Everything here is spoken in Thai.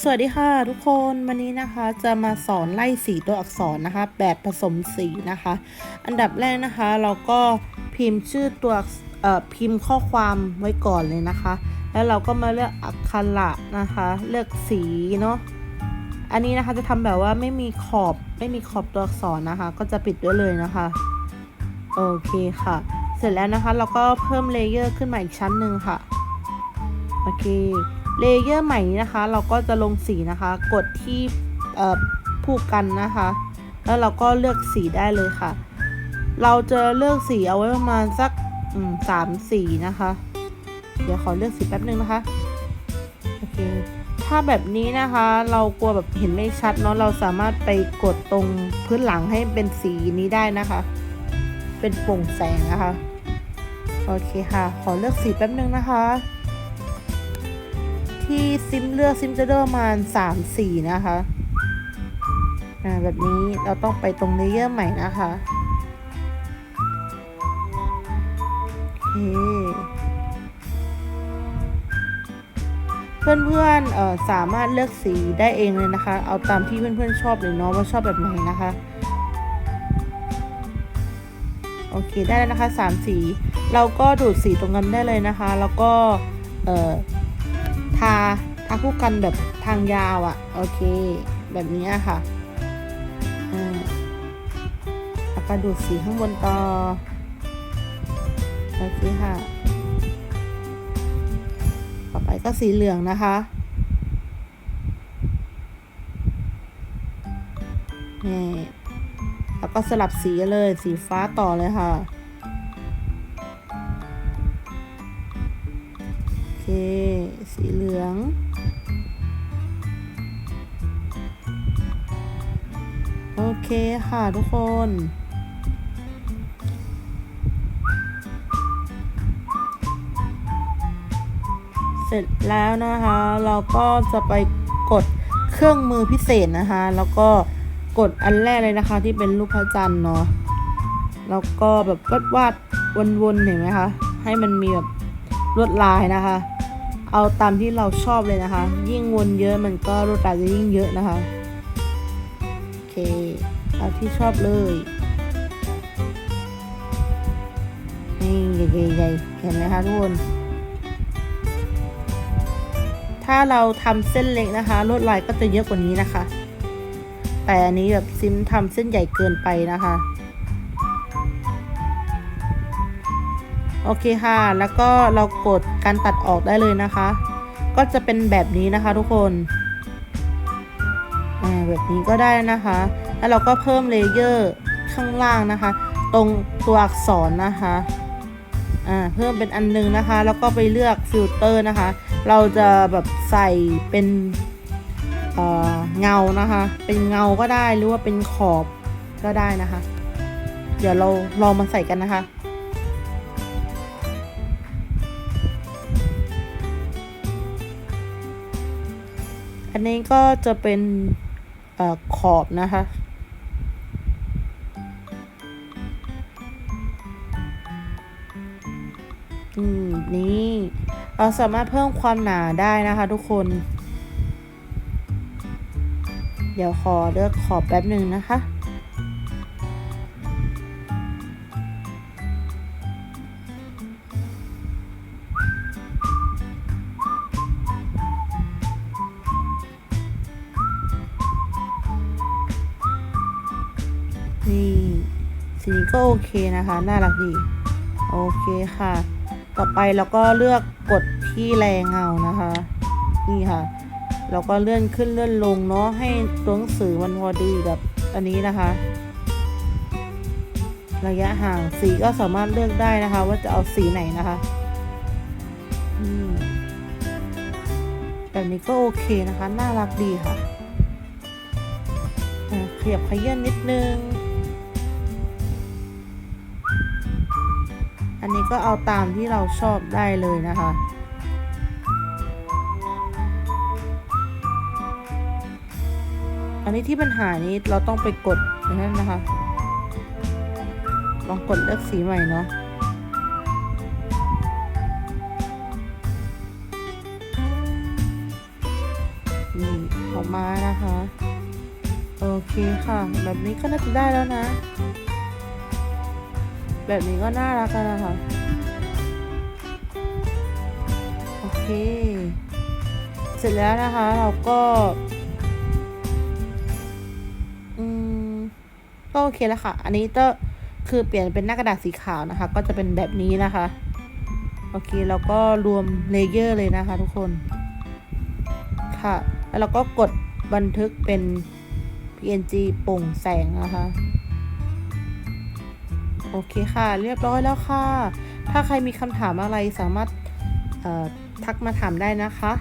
สวัสดีค่ะทุกคนวันนี้นะคะจะมาสอนไล่สีตัวอักษรนะคะ แบบผสมสีนะคะ อันดับแรกนะคะ เราก็พิมพ์ชื่อตัวอักษเอ่อพิมพ์ข้อความไว้ก่อนเลยนะคะ แล้วเราก็มาเลือกอักขระนะคะ เลือกสีเนาะอันนี้นะคะจะทำแบบว่าไม่มีขอบไม่มีขอบตัวอักษรนะคะ ก็จะปิดไว้เลยนะคะโอเคค่ะ เสร็จแล้วนะคะ เราก็เพิ่มเลเยอร์ขึ้นมาอีกชั้นหนึ่งค่ะโอเค เลเยอร์ใหม่นะคะ เราก็จะลงสีนะคะ กดที่ผู้กันนะคะ แล้วเราก็เลือกสีได้เลยค่ะ เราจะเลือกสีเอาไว้ประมาณสักสามสีนะคะ เดี๋ยวขอเลือกสีแป๊บนึงนะคะโอเคถ้าแบบนี้นะคะ เรากลัวแบบเห็นไม่ชัดเนาะเราสามารถไปกดตรงพื้นหลังให้เป็นสีนี้ได้นะคะ เป็นโปร่งแสงนะคะโอเคค่ะ ขอเลือกสีแป๊บนึงนะคะ ที่ซิมเลือกซิมจะได้ประมาณ3สีนะคะอ่าแบบนี้เราต้องไปตรงเลเยอร์ใหม่นะคะโอเคเพื่อนๆเอ่อสามารถเลือกสีได้เองเลยนะคะ เอาตามที่เพื่อนๆชอบเลยเนาะว่าชอบแบบไหนนะคะโอเคได้แล้วนะคะสามสีเราก็ดูดสีตรงนั้นได้เลยนะคะ แล้วก็เอ่อาทาคู่กันแบบทางยาวอะ่ะ โอเค แบบนี้ค่ะอ่าแล้วก็ดูดสีข้างบนต่อโอเคค่ะ ต่อไปก็สีเหลืองนะคะนี่แล้วก็สลับสีเลย สีฟ้าต่อเลยค่ะโอเค คค่ะทุกคน เสร็จแล้วนะคะ เราก็จะไปกดเครื่องมือพิเศษนะคะ แล้วก็กดอันแรกเลยนะคะ ที่เป็นรูปพระจันทร์เนาะแล้วก็แบบวาดวาดวนๆเห็นไหมคะให้มันมีแบบลวดลายนะคะ เอาตามที่เราชอบเลยนะคะ ยิ่งวนเยอะมันก็ลวดลายจะยิ่งเยอะนะคะ โอเค เอาที่ชอบเลยนี่ใหญ่ๆเห็นไหมคะทุกคน ถ้าเราทำเส้นเล็กนะคะลวดลายก็จะเยอะกว่านี้นะคะ แต่อันนี้แบบซิมทำเส้นใหญ่เกินไปนะคะ โอเคค่ะ แล้วก็เรากดการตัดออกได้เลยนะคะ ก็จะเป็นแบบนี้นะคะทุกคน แบบนี้ก็ได้นะคะ แล้วเราก็เพิ่มเลเยอร์ข้างล่างนะคะ ตรงตัวอักษรนะคะอ่าเพิ่มเป็นอันนึงนะคะ แล้วก็ไปเลือกฟิลเตอร์นะคะ เราจะแบบใส่เป็นเอ่อเงานะคะ เป็นเงาก็ได้หรือว่าเป็นขอบก็ได้นะคะ เดี๋ยวเราลองมาใส่กันนะคะอันนี้ก็จะเป็น อขอบนะคะ อืม นี่เราสามารถเพิ่มความหนาได้นะคะทุกคน เดี๋ยวขอเลือกขอบแป๊บหนึ่งนะคะ สีก็โอเคนะคะ น่ารักดี โอเคค่ะ ต่อไปเราก็เลือกกดที่แรงเงานะคะ นี่ค่ะ เราก็เลื่อนขึ้นเลื่อนลงเนาะให้ตัวหนังสือมันพอดีกับอันนี้นะคะ ระยะห่างสีก็สามารถเลือกได้นะคะ ว่าจะเอาสีไหนนะคะแบบนี้ก็โอเคนะคะ น่ารักดีค่ะอะขยับขยื่นนิดนึง นนี้ก็เอาตามที่เราชอบได้เลยนะคะ อันนี้ที่ปัญหานี้เราต้องไปกดนั้นนะคะ ลองกดเลือกสีใหม่เนาะนี่ออกมานะคะ โอเคค่ะ แบบนี้ก็น่าจะได้แล้วนะ แบบนี้ก็น่ารักแล้วนะคะ โอเค เสร็จแล้วนะคะเราก็อืมก็โอเคแล้วค่ะ อันนี้ก็คือเปลี่ยนเป็นหน้ากระดาษสีขาวนะคะ ก็จะเป็นแบบนี้นะคะ โอเคแล้วก็รวมเลเยอร์เลยนะคะ ทุกคน ค่ะ แล้วเราก็กดบันทึกเป็น PNG โปร่งแสงนะคะ โอเคค่ะ เรียบร้อยแล้วค่ะ ถ้าใครมีคำถามอะไรสามารถทักมาถามได้นะคะ